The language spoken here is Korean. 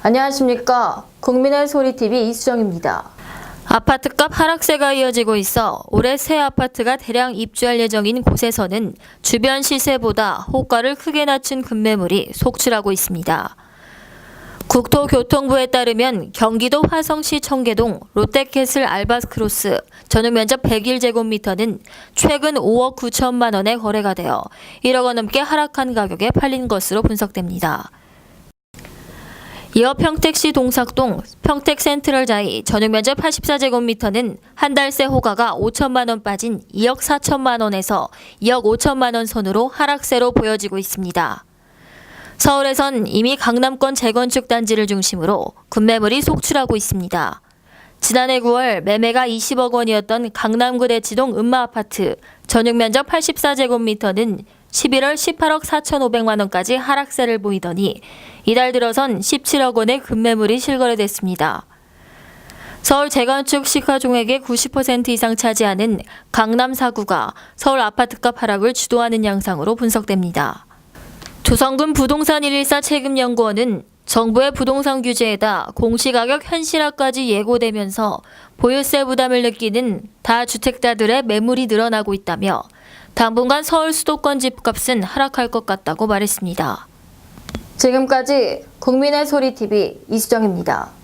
안녕하십니까. 국민의 소리TV 이수정입니다. 아파트값 하락세가 이어지고 있어 올해 새 아파트가 대량 입주할 예정인 곳에서는 주변 시세보다 호가를 크게 낮춘 급매물이 속출하고 있습니다. 국토교통부에 따르면 경기도 화성시 청계동 롯데캐슬 알바스크로스 전용 면적 101제곱미터는 최근 5억 9천만 원에 거래가 되어 1억 원 넘게 하락한 가격에 팔린 것으로 분석됩니다. 이어 평택시 동삭동 평택 센트럴 자이 전용 면적 84제곱미터는 한 달새 호가가 5천만 원 빠진 2억 4천만 원에서 2억 5천만 원 선으로 하락세로 보여지고 있습니다. 서울에선 이미 강남권 재건축 단지를 중심으로 급매물이 속출하고 있습니다. 지난해 9월 매매가 20억 원이었던 강남구 대치동 음마 아파트 전용 면적 84제곱미터는 11월 18억 4,500만 원까지 하락세를 보이더니 이달 들어선 17억 원의 급매물이 실거래됐습니다. 서울 재건축 시가총액의 90% 이상 차지하는 강남 4구가 서울 아파트값 하락을 주도하는 양상으로 분석됩니다. 조성금 부동산 114 책임연구원은 정부의 부동산 규제에다 공시가격 현실화까지 예고되면서 보유세 부담을 느끼는 다주택자들의 매물이 늘어나고 있다며 당분간 서울 수도권 집값은 하락할 것 같다고 말했습니다. 지금까지 국민의 소리 TV 이수정입니다.